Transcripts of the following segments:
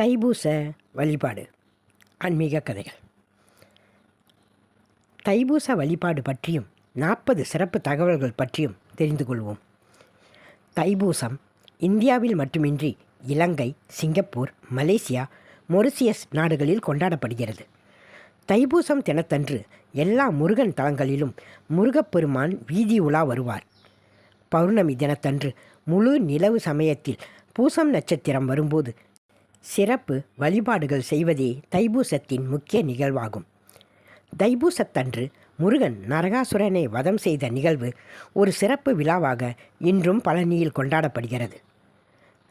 தைபூச வழிபாடு. ஆன்மீக கதைகள். தைபூச வழிபாடு பற்றியும் நாற்பது சிறப்பு தகவல்கள் பற்றியும் தெரிந்து கொள்வோம். தைபூசம் இந்தியாவில் மட்டுமின்றி இலங்கை சிங்கப்பூர் மலேசியா மொரிசியஸ் நாடுகளில் கொண்டாடப்படுகிறது. தைபூசம் தினத்தன்று எல்லா முருகன் தலங்களிலும் முருகப்பெருமான் வீதி உலா வருவார். பௌர்ணமி தினத்தன்று முழு நிலவு சமயத்தில் பூசம் நட்சத்திரம் வரும்போது சிறப்பு வழிபாடுகள் செய்வதே தைபூசத்தின் முக்கிய நிகழ்வாகும். தைபூசத்தன்று முருகன் நரகாசுரனை வதம் செய்த நிகழ்வு ஒரு சிறப்பு விழாவாக இன்றும் பழனியில் கொண்டாடப்படுகிறது.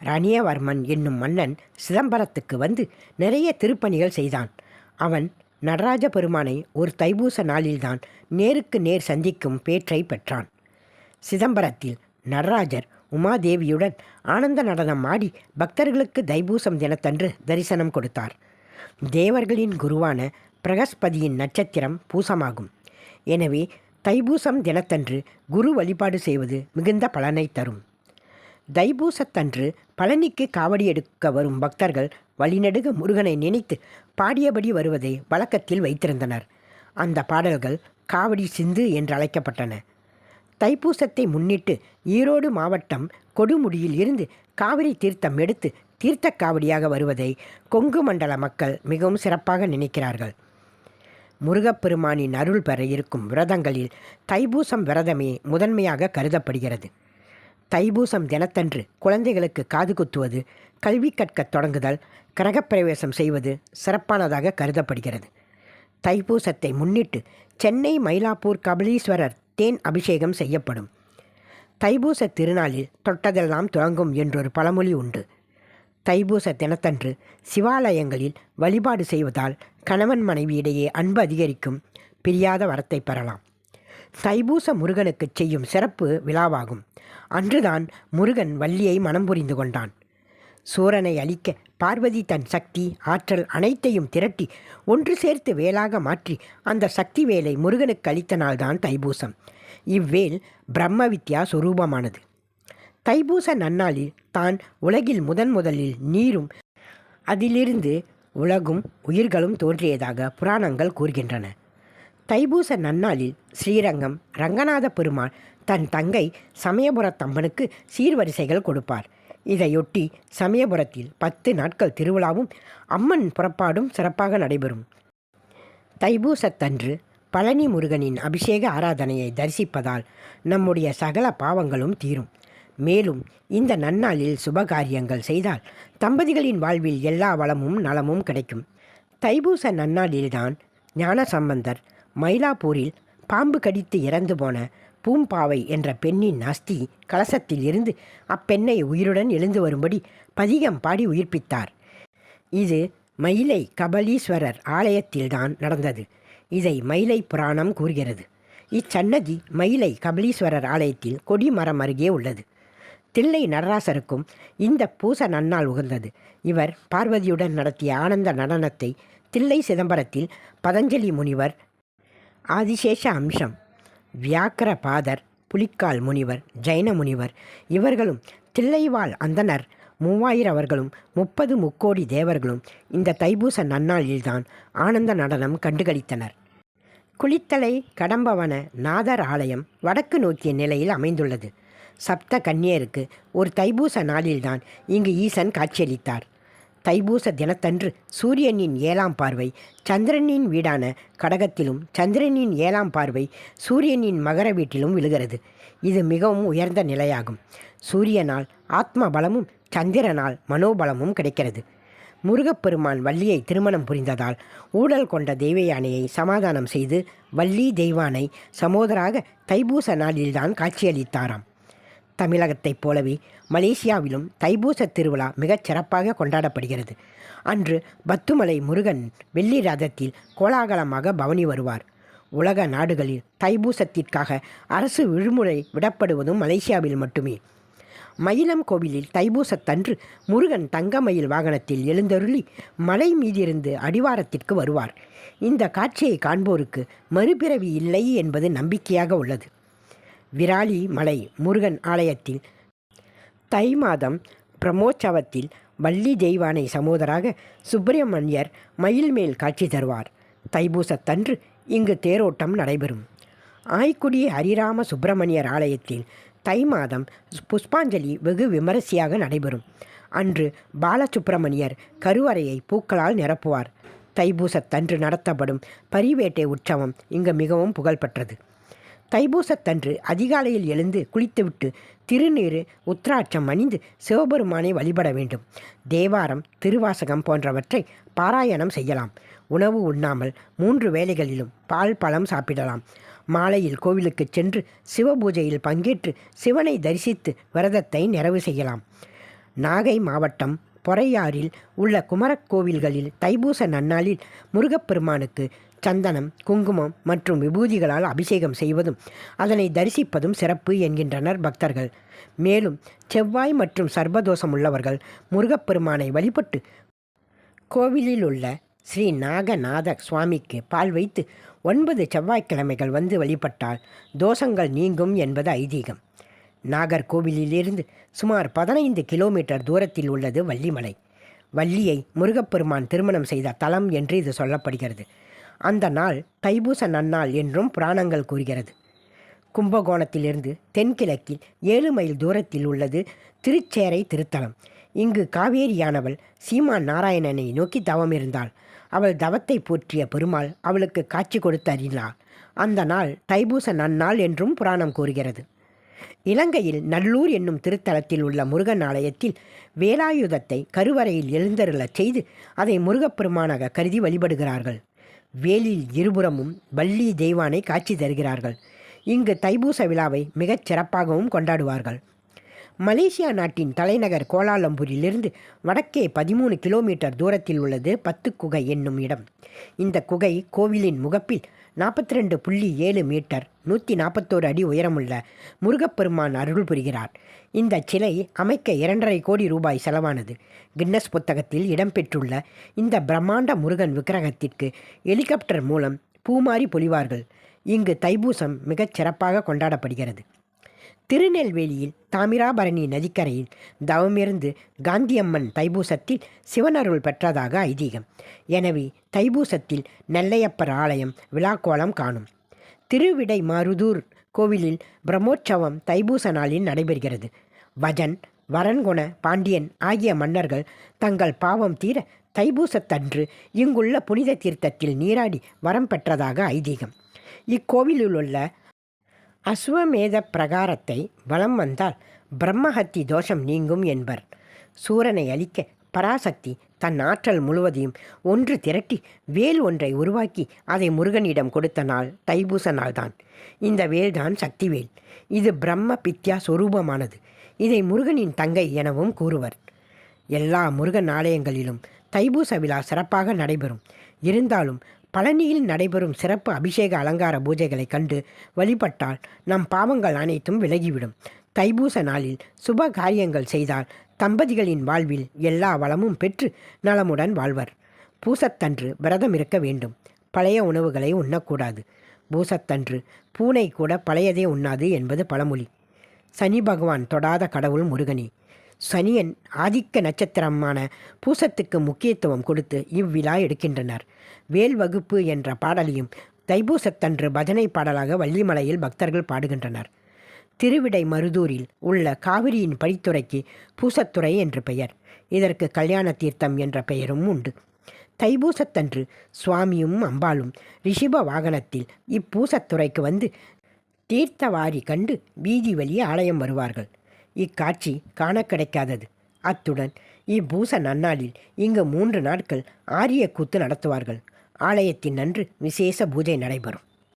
ரணியவர்மன் என்னும் மன்னன் சிதம்பரத்துக்கு வந்து நிறைய திருப்பணிகள் செய்தான். அவன் நடராஜ பெருமானை ஒரு தைபூச நாளில்தான் நேருக்கு நேர் சந்திக்கும் பேற்றை பெற்றான். சிதம்பரத்தில் நடராஜர் உமாதேவியுடன் ஆனந்த நடனம் ஆடி பக்தர்களுக்கு தைபூசம் தினத்தன்று தரிசனம் கொடுத்தார். தேவர்களின் குருவான பிரகஸ்பதியின் நட்சத்திரம் பூசமாகும். எனவே தைபூசம் தினத்தன்று குரு வழிபாடு செய்வது மிகுந்த பலனை தரும். தைபூசத்தன்று பழனிக்கு காவடி எடுக்க வரும் பக்தர்கள் வழிநடுக முருகனை நினைத்து பாடியபடி வருவதை வழக்கத்தில் வைத்திருந்தனர். அந்த பாடல்கள் காவடி சிந்து என்று அழைக்கப்பட்டன தைப்பூசத்தை முன்னிட்டு ஈரோடு மாவட்டம் கொடுமுடியில் இருந்து காவிரி தீர்த்தம் எடுத்து தீர்த்த காவடியாக வருவதை கொங்கு மண்டல மக்கள் மிகவும் சிறப்பாக நினைக்கிறார்கள். முருகப்பெருமானின் அருள் பெற இருக்கும் விரதங்களில் தைப்பூசம் விரதமே முதன்மையாக கருதப்படுகிறது. தைப்பூசம் தினத்தன்று குழந்தைகளுக்கு காது குத்துவது கல்வி கற்கத் தொடங்குதல் கிரகப்பிரவேசம் செய்வது சிறப்பானதாக கருதப்படுகிறது. தைப்பூசத்தை முன்னிட்டு சென்னை மயிலாப்பூர் கபலீஸ்வரர் தேன் அபிஷேகம் செய்யப்படும். தைபூச திருநாளில் தொட்டதெல்லாம் துவங்கும் என்றொரு பழமொழி உண்டு. தைபூச தினத்தன்று சிவாலயங்களில் வழிபாடு செய்வதால் கணவன் மனைவியிடையே அன்பு அதிகரிக்கும். பிரியாத வரத்தை பெறலாம். தைபூச முருகனுக்கு செய்யும் சிறப்பு விழாவாகும். அன்றுதான் முருகன் வள்ளியை மனம் புரிந்து கொண்டான். சூரனை அழிக்க பார்வதி தன் சக்தி ஆற்றல் அனைத்தையும் திரட்டி ஒன்று சேர்த்து வேலாக மாற்றி அந்த சக்தி வேலை முருகனுக்கு அளித்த நாள்தான் தைபூசம் இவ்வேல் பிரம்ம வித்யா சுரூபமானது. தைபூச நன்னாளில் தான் உலகில் முதன் முதலில் நீரும் அதிலிருந்து உலகும் உயிர்களும் தோன்றியதாக புராணங்கள் கூறுகின்றன. தைபூச நன்னாளில் ஸ்ரீரங்கம் ரங்கநாத பெருமாள் தன் தங்கை சமயபுரத்தம்மனுக்கு சீர்வரிசைகள் கொடுப்பார். இதையொட்டி சமயபுரத்தில் பத்து நாட்கள் திருவிழாவும் அம்மன் புறப்பாடும் சிறப்பாக நடைபெறும். தைபூசத்தன்று பழனி முருகனின் அபிஷேக ஆராதனையை தரிசிப்பதால் நம்முடைய சகல பாவங்களும் தீரும். மேலும் இந்த நன்னாளில் சுபகாரியங்கள் செய்தால் தம்பதிகளின் வாழ்வில் எல்லா வளமும் நலமும் கிடைக்கும். தைபூச நன்னாளில்தான் ஞானசம்பந்தர் மயிலாப்பூரில் பாம்பு கடித்து இறந்து போன பூம்பாவை என்ற பெண்ணின் அஸ்தி கலசத்தில் இருந்து அப்பெண்ணை உயிருடன் எழுந்து வரும்படி பதிகம் பாடி உயிர்ப்பித்தார். இது மயிலை கபலீஸ்வரர் ஆலயத்தில்தான் நடந்தது. இதை மயிலை புராணம் கூறுகிறது. இச்சன்னதி மயிலை கபலீஸ்வரர் ஆலயத்தில் கொடிமரம் அருகே உள்ளது. தில்லை நடராசருக்கும் இந்த பூச நன்னால் உகந்தது. இவர் பார்வதியுடன் நடத்திய ஆனந்த நடனத்தை தில்லை சிதம்பரத்தில் பதஞ்சலி முனிவர் ஆதிசேஷ அம்சம் வியாக்கர பாதர் புலிக்கால் முனிவர் ஜைன முனிவர். இவர்களும் தில்லைவாழ் அந்தனர் மூவாயிரவர்களும் முப்பது முக்கோடி தேவர்களும் இந்த தைபூச நன்னாளில்தான் ஆனந்த நடனம் கண்டுகளித்தனர். குளித்தலை கடம்பவன நாதர் ஆலயம் வடக்கு நோக்கிய நிலையில் அமைந்துள்ளது. சப்த கன்னியருக்கு ஒரு தைபூச நாளில்தான் இங்கு ஈசன் காட்சியளித்தார். தைபூச தினத்தன்று சூரியனின் ஏழாம் பார்வை சந்திரனின் வீடான கடகத்திலும் சந்திரனின் ஏழாம் பார்வை சூரியனின் மகர வீட்டிலும் விழுகிறது. இது மிகவும் உயர்ந்த நிலையாகும். சூரியனால் ஆத்ம பலமும் சந்திரனால் மனோபலமும் கிடைக்கிறது. முருகப்பெருமான் வள்ளியை திருமணம் புரிந்ததால் ஊழல் கொண்ட தெய்வயானையை சமாதானம் செய்து வள்ளி தெய்வானை சமோதராக தைபூச நாளில்தான் காட்சியளித்தாராம். தமிழகத்தைப் போலவே மலேசியாவிலும் தைபூச திருவிழா மிகச் சிறப்பாக கொண்டாடப்படுகிறது. அன்று பத்துமலை முருகன் வெள்ளி ரதத்தில் கோலாகலமாக பவனி வருவார். உலக நாடுகளில் தைபூசத்திற்காக அரசு விடுமுறை விடப்படுவதும் மலேசியாவில் மட்டுமே. மயிலம் கோவிலில் தைபூசத்தன்று முருகன் தங்கமயில் வாகனத்தில் எழுந்தருளி மலை மீதிருந்து அடிவாரத்திற்கு வருவார். இந்த காட்சியை காண்போருக்கு மறுபிறவி இல்லை என்பது நம்பிக்கையாக உள்ளது. விராலி மலை முருகன் ஆலயத்தில் தை மாதம் பிரமோற்சவத்தில் வள்ளி தெய்வானை சமோதராக சுப்பிரமணியர் மயில் மேல் காட்சி தருவார். தைபூசத்தன்று இங்கு தேரோட்டம் நடைபெறும். ஆய்க்குடி ஹரிராம சுப்பிரமணியர் ஆலயத்தில் தை மாதம் புஷ்பாஞ்சலி வெகு விமரிசையாக நடைபெறும். அன்று பாலசுப்பிரமணியர் கருவறையை பூக்களால் நிரப்புவார். தைபூசத்தன்று நடத்தப்படும் பரிவேட்டை உற்சவம் இங்கு மிகவும் புகழ்பெற்றது. தைபூசத்தன்று அதிகாலையில் எழுந்து குளித்துவிட்டு திருநீறு உத்ராட்சம் அணிந்து சிவபெருமானை வழிபட வேண்டும். தேவாரம் திருவாசகம் போன்றவற்றை பாராயணம் செய்யலாம். உணவு உண்ணாமல் மூன்று வேளைகளிலும் பால் பழம் சாப்பிடலாம். மாலையில் கோவிலுக்கு சென்று சிவபூஜையில் பங்கேற்று சிவனை தரிசித்து விரதத்தை நிறைவு செய்யலாம். நாகை மாவட்டம் பொறையாறில் உள்ள குமரக் கோவில்களில் தைபூச நன்னாளில் முருகப்பெருமானுக்கு சந்தனம் குங்குமம் மற்றும் விபூதிகளால் அபிஷேகம் செய்வதும் அதனை தரிசிப்பதும் சிறப்பு என்கின்றனர் பக்தர்கள். மேலும் செவ்வாய் மற்றும் சர்வதோஷம் உள்ளவர்கள் முருகப்பெருமானை வழிபட்டு கோவிலில் உள்ள ஸ்ரீ நாகநாத சுவாமிக்கு பால் வைத்து ஒன்பது செவ்வாய்க்கிழமைகள் வந்து வழிபட்டால் தோஷங்கள் நீங்கும் என்பது ஐதீகம். நாகர்கோவிலிலிருந்து சுமார் பதினைந்து கிலோமீட்டர் தூரத்தில் உள்ளது வள்ளிமலை. வள்ளியை முருகப்பெருமான் திருமணம் செய்த தலம் என்று இது சொல்லப்படுகிறது. அந்த நாள் தைபூச நன்னாள் என்றும் புராணங்கள் கூறுகிறது. கும்பகோணத்திலிருந்து தென்கிழக்கில் ஏழு மைல் தூரத்தில் உள்ளது திருச்சேரை திருத்தலம். இங்கு காவேரியானவள் சீமான் நாராயணனை நோக்கி தவம் இருந்தாள். அவள் தவத்தை போற்றிய பெருமாள் அவளுக்கு காட்சி கொடுத்து அறிந்தாள் அந்த நாள் தைபூச நன்னாள் என்றும் புராணம் கூறுகிறது. இலங்கையில் நல்லூர் என்னும் திருத்தலத்தில் உள்ள முருகன் ஆலயத்தில் வேலாயுதத்தை கருவறையில் எழுந்தருளச் செய்து அதை முருகப்பெருமானாக கருதி வழிபடுகிறார்கள். வேலில் இருபுறமும் வள்ளி தெய்வானை காட்சி தருகிறார்கள். இங்கு தைபூச விழாவை மிகச் சிறப்பாகவும் கொண்டாடுவார்கள். மலேசியா நாட்டின் தலைநகர் கோலாலம்பூரிலிருந்து வடக்கே பதிமூணு கிலோமீட்டர் தூரத்தில் உள்ளது பத்து குகை என்னும் இடம். இந்த குகை கோவிலின் முகப்பில் நாற்பத்தி ரெண்டு புள்ளி ஏழு மீட்டர் நூற்றி நாற்பத்தோரு அடி உயரமுள்ள முருகப்பெருமான் அருள் புரிகிறார். இந்த சிலை அமைக்க இரண்டரை கோடி ரூபாய் செலவானது. கின்னஸ் புத்தகத்தில் இடம்பெற்றுள்ள இந்த பிரம்மாண்ட முருகன் விக்கிரகத்திற்கு ஹெலிகாப்டர் மூலம் பூமாரி பொழிவார்கள். இங்கு தைபூசம் மிகச் சிறப்பாக கொண்டாடப்படுகிறது. திருநெல்வேலியில் தாமிராபரணி நதிக்கரையில் தவமிருந்து காந்தியம்மன் தைபூசத்தில் சிவனருள் பெற்றதாக ஐதீகம். எனவே தைபூசத்தில் நெல்லையப்பர் ஆலயம் விழாக்கோலம் காணும். திருவிடை மருதூர் கோவிலில் பிரம்மோற்சவம் தைபூச நாளில் நடைபெறுகிறது. வஜன் வரன்குண பாண்டியன் ஆகிய மன்னர்கள் தங்கள் பாவம் தீர தைபூசத்தன்று இங்குள்ள புனித தீர்த்தத்தில் நீராடி வரம் பெற்றதாக ஐதீகம். இக்கோவிலில் உள்ள அசுவமேத பிரகாரத்தை வலம் வந்தால் பிரம்மஹத்தி தோஷம் நீங்கும் என்பர். சூரனை அழிக்க பராசக்தி தன் ஆற்றல் முழுவதையும் ஒன்று திரட்டி வேல் ஒன்றை உருவாக்கி அதை முருகனிடம் கொடுத்த நாள் தைபூச நாள்தான். இந்த வேல்தான் சக்திவேல். இது பிரம்ம பித்யா சொரூபமானது. இதை முருகனின் தங்கை எனவும் கூறுவர். எல்லா முருகன் ஆலயங்களிலும் தைபூச விழா சிறப்பாக நடைபெறும். இருந்தாலும் பழனியில் நடைபெறும் சிறப்பு அபிஷேக அலங்கார பூஜைகளை கண்டு வழிபட்டால் நம் பாவங்கள் அனைத்தும் விலகிவிடும். தைபூச நாளில் சுப காரியங்கள் செய்தால் தம்பதிகளின் வாழ்வில் எல்லா வளமும் பெற்று நலமுடன் வாழ்வர். பூசத்தன்று விரதம் இருக்க வேண்டும். பழைய உணவுகளை உண்ணக்கூடாது. பூசத்தன்று பூனை கூட பழையதே உண்ணாது என்பது பழமொழி. சனி பகவான் தொடாத கடவுள் முருகனே சனியன் ஆதிக்க நட்சத்திரமான பூசத்துக்கு முக்கியத்துவம் கொடுத்து இவ்விழா எடுக்கின்றனர். வேல் வகுப்பு என்ற பாடலையும் தைபூசத்தன்று பஜனை பாடலாக வள்ளிமலையில் பக்தர்கள் பாடுகின்றனர். திருவிடை மருதூரில் உள்ள காவிரியின் படித்துறைக்கு பூசத்துறை என்று பெயர். இதற்கு கல்யாண தீர்த்தம் என்ற பெயரும் உண்டு. தைபூசத்தன்று சுவாமியும் அம்பாளும் ரிஷிப வாகனத்தில் இப்பூசத்துறைக்கு வந்து தீர்த்தவாரி கண்டு வீதி வழி ஆலயம் வருவார்கள். இக்காட்சி காண கிடைக்காதது அத்துடன் இப்பூச நன்னாளில் இங்கு மூன்று நாட்கள் ஆரிய கூத்து நடத்துவார்கள். ஆலயத்தின் நன்று விசேஷ பூஜை நடைபெறும்.